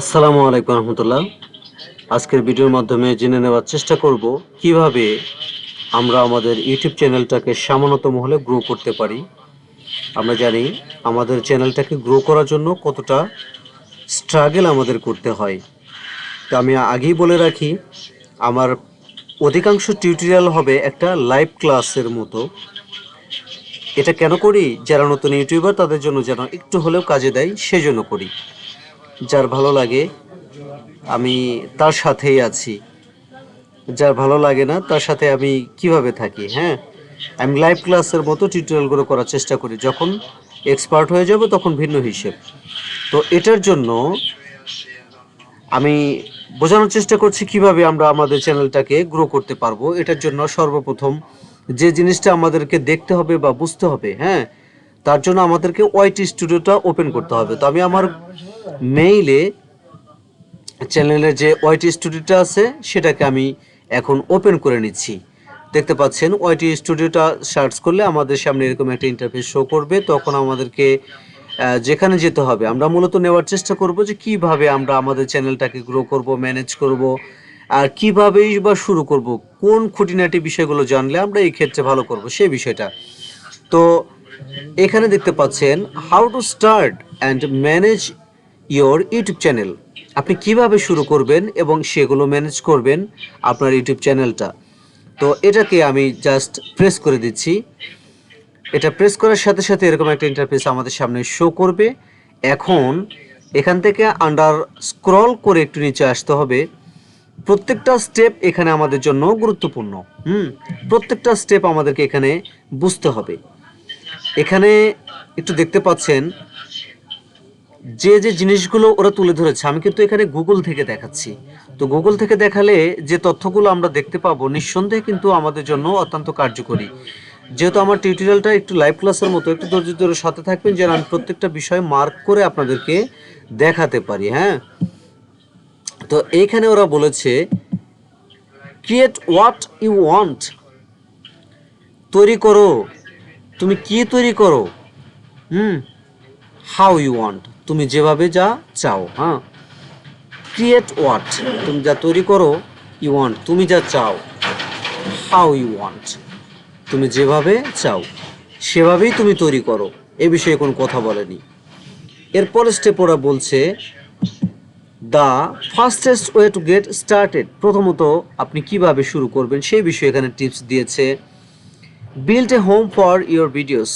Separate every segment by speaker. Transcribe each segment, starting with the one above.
Speaker 1: আসসালামু আলাইকুম রহমতুল্লাহ। আজকের ভিডিওর মাধ্যমে জেনে নেওয়ার চেষ্টা করব কীভাবে আমরা আমাদের ইউটিউব চ্যানেলটাকে সামান্যতম হলে গ্রো করতে পারি। আমরা জানি আমাদের চ্যানেলটাকে গ্রো করার জন্য কতটা স্ট্রাগল আমাদের করতে হয়। তো আমি আগেই বলে রাখি, আমার অধিকাংশ টিউটোরিয়াল হবে একটা লাইভ ক্লাসের মতো। এটা কেন করি? যারা নতুন ইউটিউবার তাদের জন্য যেন একটু হলেও কাজে দেয়, সেজন্য করি। যার ভালো লাগে, আমি তার সাথেই আছি। যার ভালো লাগে না, তার সাথে আমি কীভাবে থাকি হ্যাঁ? আমি লাইভ ক্লাসের মতো টিউটোরিয়ালগুলো করার চেষ্টা করি। যখন এক্সপার্ট হয়ে যাব, তখন ভিন্ন হিসেব। তো এটার জন্য আমি বোঝানোর চেষ্টা করছি কীভাবে আমরা আমাদের চ্যানেলটাকে গ্রো করতে পারব। এটার জন্য সর্বপ্রথম যে জিনিসটা আমাদেরকে দেখতে হবে বা বুঝতে হবে হ্যাঁ? তার জন্য আমাদেরকে ওয়াইটি স্টুডিওটা ওপেন করতে হবে। তো আমি আমার মেইলে চ্যানেলের যে ওয়াইটি স্টুডিওটা আছে, সেটাকে আমি এখন ওপেন করে নিচ্ছি। দেখতে পাচ্ছেন ওয়াইটি স্টুডিওটা সার্চ করলে আমাদের সামনে এরকম একটা ইন্টারফেস শো করবে। তখন আমাদেরকে যেখানে যেতে হবে, আমরা মূলত নেওয়ার চেষ্টা করব যে কীভাবে আমরা আমাদের চ্যানেলটাকে গ্রো করব ম্যানেজ করব, আর কিভাবেই বা শুরু করব, কোন খুঁটিনাটি বিষয়গুলো জানলে আমরা এই ক্ষেত্রে ভালো করব, সেই বিষয়টা। তো এখানে দেখতে পাচ্ছেন how to start and manage your YouTube channel. আপনি কীভাবে শুরু করবেন এবং সেগুলো ম্যানেজ করবেন আপনার ইউটিউব চ্যানেলটা? তো এটাকে আমি জাস্ট প্রেস করে দিচ্ছি। এটা প্রেস করার সাথে সাথে এরকম একটা ইন্টারফেস আমাদের সামনে শো করবে। এখন এখান থেকে আন্ডার স্ক্রল করে একটু নিচে আসতে হবে। প্রত্যেকটা স্টেপ এখানে আমাদের জন্য গুরুত্বপূর্ণ। হুম, প্রত্যেকটা স্টেপ আমাদেরকে এখানে বুঝতে হবে। এখানে একটু দেখতে পাচ্ছেন যে যে জিনিসগুলো ওরা তুলে ধরেছে, আমি কিন্তু এখানে গুগল থেকে দেখাচ্ছি। তো গুগল থেকে দেখালে যে তথ্যগুলো আমরা দেখতে পাবো, নিঃসন্দেহে কিন্তু আমাদের জন্য অত্যন্ত কার্যকরী। যেহেতু আমার টিউটোরিয়ালটা একটু লাইভ ক্লাসের মতো, একটু ধৈর্য ধরে সাথে থাকবেন যেন আমি প্রত্যেকটা বিষয় মার্ক করে আপনাদেরকে দেখাতে পারি হ্যাঁ? তো এইখানে ওরা বলেছে ক্রিয়েট হোয়াট ইউ ওয়ান্ট তৈরি করো। তুমি কি তৈরি করো? হুম? হাউ ইউ ওয়ান্ট তুমি যেভাবে যা চাও হ্যাঁ? ক্রিয়েট হোয়াট তুমি যা তৈরি করো ইউ ওয়ান্ট তুমি যা চাও হাউ ইউ ওয়ান্ট তুমি যেভাবে চাও, সেভাবেই তুমি তৈরি করো। এ বিষয়ে কোনো কথা বলেনি। এরপরে স্টেপ ওরা বলছে the fastest way to get started প্রথমত আপনি কীভাবে শুরু করবেন, সেই বিষয়ে এখানে টিপস দিয়েছে। Build a home for your videos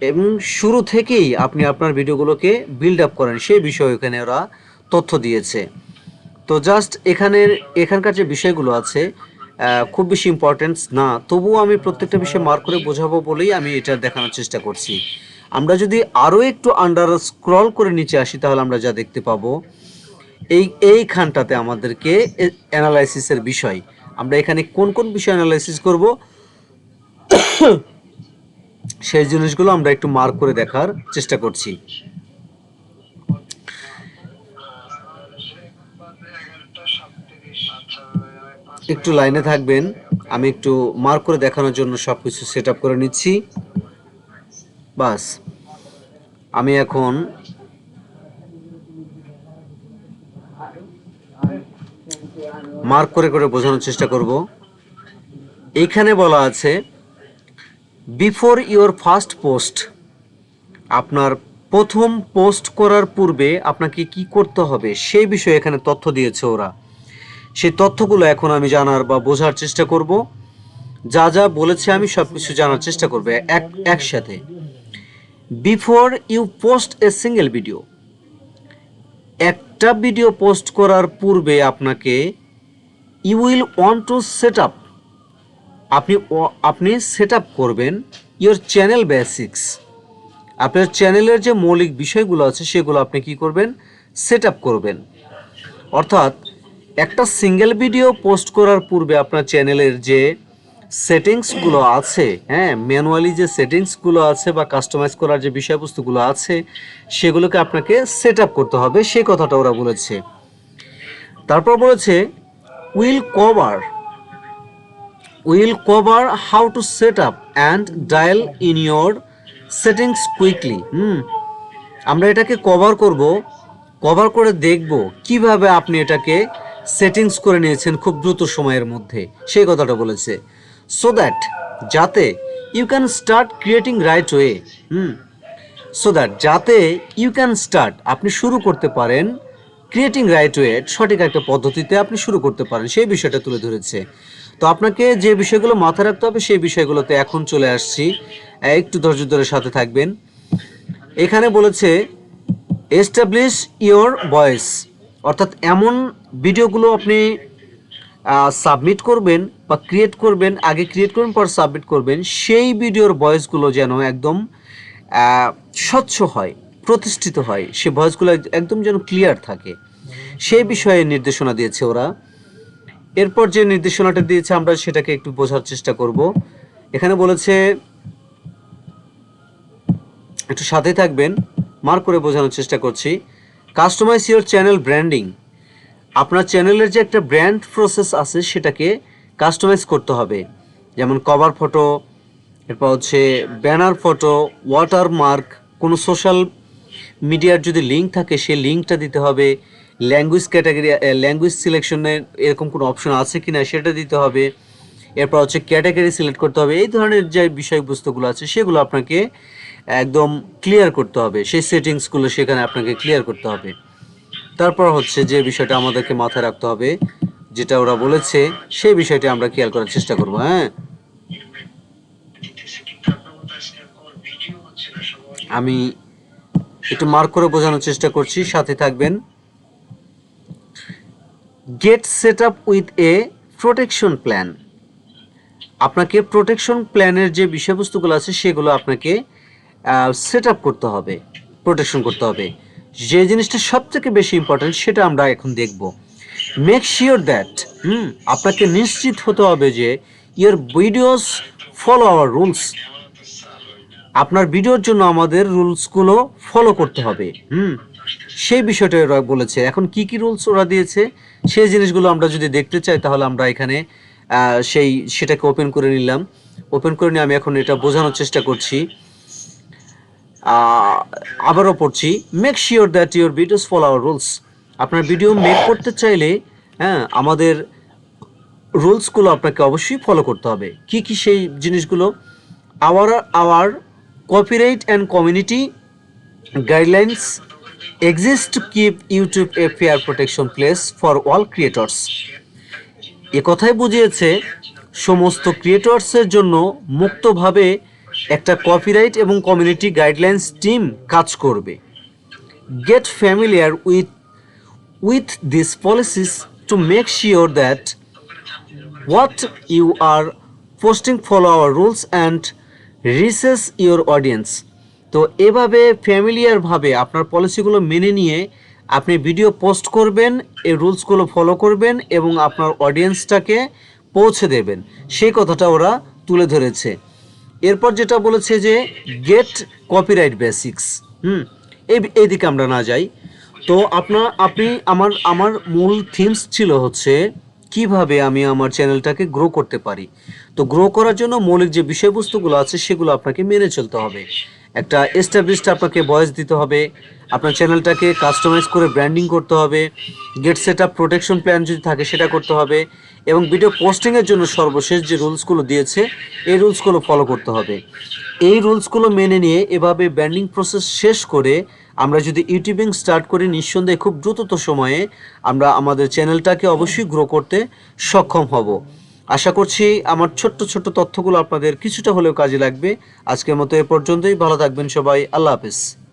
Speaker 1: এবং শুরু থেকেই আপনি আপনার ভিডিওগুলোকে বিল্ড আপ করেন, সেই বিষয়ে এখানে ওরা তথ্য দিয়েছে। তো জাস্ট এখানের, এখানকার যে বিষয়গুলো আছে খুব বেশি ইম্পর্টেন্স না, তবুও আমি প্রত্যেকটা বিষয় মার্ক করে বোঝাবো বলেই আমি এটা দেখানোর চেষ্টা করছি। আমরা যদি আরও একটু আন্ডার স্ক্রল করে নিচে আসি, তাহলে আমরা যা দেখতে পাবো, এই, এইখানটাতে আমাদেরকে অ্যানালাইসিসের বিষয়। আমরা এখানে কোন কোন বিষয় অ্যানালাইসিস করব? সেই জিনিসগুলো আমরা একটু মার্ক করে দেখার চেষ্টা করছি। একটু লাইনে থাকবেন, আমি একটু মার্ক করে দেখানোর জন্য সব কিছু সেট করে নিচ্ছি। বাস, আমি এখন মার্ক করে করে বোঝানোর চেষ্টা করব। এখানে বলা আছে বিফোর ইওর ফার্স্ট পোস্ট আপনার প্রথম পোস্ট করার পূর্বে আপনাকে কি করতে হবে? সেই বিষয়ে এখানে তথ্য দিয়েছে ওরা। সেই তথ্যগুলো এখন আমি জানার বা বোঝার চেষ্টা করব। যা যা বলেছে আমি সব কিছু জানার চেষ্টা করব এক, একসাথে। Before you post a single video একটা ভিডিও পোস্ট করার পূর্বে আপনাকে you will want to set up আপনি আপনি সেট করবেন ইওর চ্যানেল বেসিক্স আপনার চ্যানেলের যে মৌলিক বিষয়গুলো আছে, সেগুলো আপনি কি করবেন? সেট করবেন। অর্থাৎ একটা সিঙ্গেল ভিডিও পোস্ট করার পূর্বে আপনার চ্যানেলের যে সেটিংসগুলো আছে হ্যাঁ ম্যানুয়ালি যে সেটিংসগুলো আছে বা কাস্টমাইজ করার যে বিষয়বস্তুগুলো আছে, সেগুলোকে আপনাকে সেট করতে হবে। সেই কথাটা ওরা বলেছে। তারপর বলেছে will cover will cover how to set up and dial in your settings quickly. Hmm, আমরা এটাকে কভার করব। কভার করে দেখব কীভাবে আপনি এটাকে সেটিংস করে নিয়েছেন খুব দ্রুত সময়ের মধ্যে। সেই কথাটা বলেছে। সো দ্যাট যাতে you can start creating right way hmm so that যাতে ইউ ক্যান স্টার্ট আপনি শুরু করতে পারেন ক্রিয়েটিং রাইট ওয়ে সঠিক একটা পদ্ধতিতে আপনি শুরু করতে পারেন। সেই বিষয়টা তুলে ধরেছে। তো আপনাকে যে বিষয়গুলো মাথায় রাখতে হবে, সেই বিষয়গুলোতে এখন চলে আসছি। একটু ধৈর্য ধরে সাথে থাকবেন। এখানে বলেছে এস্টাবলিশ ইওর ভয়েস অর্থাৎ এমন ভিডিওগুলো আপনি সাবমিট করবেন বা ক্রিয়েট করবেন, আগে ক্রিয়েট করবেন, পর সাবমিট করবেন, সেই ভিডিওর ভয়েসগুলো যেন একদম স্বচ্ছ হয়, প্রতিষ্ঠিত হয়। সে ভয়েসগুলো একদম যেন ক্লিয়ার থাকে। সেই বিষয়ে নির্দেশনা দিয়েছে ওরা। এরপর যে নির্দেশনাটা দিয়েছে, আমরা সেটাকে একটু বোঝার চেষ্টা করব। এখানে বলেছে, একটু সাথে থাকবেন, মার্ক করে বোঝানোর চেষ্টা করছি। কাস্টমাইজ ইওর চ্যানেল ব্র্যান্ডিং আপনার চ্যানেলের যে একটা ব্র্যান্ড প্রসেস আছে, সেটাকে কাস্টমাইজ করতে হবে। যেমন কভার ফটো এরপর হচ্ছে ব্যানার ফটো ওয়াটার মার্ক কোনো সোশ্যাল মিডিয়ার যদি লিঙ্ক থাকে, সেই লিঙ্কটা দিতে হবে। ল্যাঙ্গুয়েজ ক্যাটাগরি ল্যাঙ্গুয়েজ সিলেকশনের এরকম কোনো অপশন আছে কি না সেটা দিতে হবে। এরপর হচ্ছে ক্যাটাগরি সিলেক্ট করতে হবে। এই ধরনের যে বিষয়বস্তুগুলো আছে, সেগুলো আপনাকে একদম ক্লিয়ার করতে হবে। সেই সেটিংসগুলো সেখানে আপনাকে ক্লিয়ার করতে হবে। তারপর হচ্ছে যে বিষয়টা আমাদেরকে মাথায় রাখতে হবে, যেটা ওরা বলেছে, সেই বিষয়টি আমরা খেয়াল করার চেষ্টা করব হ্যাঁ? আমি একটু মার্ক করে বোঝানোর চেষ্টা করছি। সাথে থাকবেন get set up with a protection plan আপনাকে প্রোটেকশন প্ল্যানের যে বিষয়বস্তুগুলো আছে, সেগুলো আপনাকে সেট আপ করতে হবে প্রোটেকশন করতে হবে। যে জিনিসটা সবথেকে বেশি ইম্পর্টেন্ট সেটা আমরা এখন দেখব। মেক শিওর দ্যাট হুম, আপনাকে নিশ্চিত হতে হবে যে your videos follow our rules আপনার ভিডিওর জন্য আমাদের রুলসগুলো ফলো করতে হবে, হুম। সেই বিষয়টা ওরা বলেছে। এখন কি কি রুলস ওরা দিয়েছে, সেই জিনিসগুলো আমরা যদি দেখতে চাই তাহলে আমরা এখানে সেই, সেটাকে ওপেন করে নিলাম। ওপেন করে নিয়ে আমি এখন এটা বোঝানোর চেষ্টা করছি। আবারও পড়ছি make sure that your videos follow our rules আপনার ভিডিও মেক করতে চাইলে হ্যাঁ আমাদের রুলসগুলো আপনাকে অবশ্যই ফলো করতে হবে। কি কি সেই জিনিসগুলো? Our our copyright and community guidelines exist to keep YouTube a fair protection place for all creators এ কথাই বুঝিয়েছে সমস্ত ক্রিয়েটর্সের জন্য মুক্তভাবে একটা কপিরাইট এবং কমিউনিটি গাইডলাইন্স টিম কাজ করবে। Get familiar with with this policies to make sure that what you are posting follow our rules and reaches your audience তো এভাবে ফ্যামিলিয়ারভাবে আপনার পলিসিগুলো মেনে নিয়ে আপনি ভিডিও পোস্ট করবেন, এই রুলসগুলো ফলো করবেন এবং আপনার অডিয়েন্সটাকে পৌঁছে দেবেন। সেই কথাটা ওরা তুলে ধরেছে। এরপর যেটা বলেছে যে গেট কপিরাইট বেসিক্স হুম, এই, এইদিকে আমরা না যাই। তো আপনার আপনি আমার আমার মূল থিমস ছিল হচ্ছে, কীভাবে আমি আমার চ্যানেলটাকে গ্রো করতে পারি। তো গ্রো করার জন্য মৌলিক যে বিষয়বস্তুগুলো আছে, সেগুলো আপনাকে মেনে চলতে হবে। একটা এস্টাবলিশড আপনাকে ভয়েস দিতে হবে। আপনার চ্যানেলটাকে কাস্টমাইজ করে ব্র্যান্ডিং করতে হবে। Get set up protection plan যদি থাকে সেটা করতে হবে। এবং ভিডিও পোস্টিংয়ের জন্য সর্বশেষ যে রুলসগুলো দিয়েছে, এই রুলসগুলো ফলো করতে হবে। এই রুলসগুলো মেনে নিয়ে এভাবে ব্র্যান্ডিং প্রসেস শেষ করে আমরা যদি ইউটিউবিং স্টার্ট করি, নিঃসন্দেহে খুব দ্রুতত সময়ে আমরা আমাদের চ্যানেলটাকে অবশ্যই গ্রো করতে সক্ষম হব। আশা করছি আমার ছোট্ট ছোট্ট তথ্যগুলো আপনাদের কিছুটা হলেও কাজে লাগবে। আজকের মতো এ পর্যন্তই। ভালো থাকবেন সবাই। আল্লাহ হাফেজ।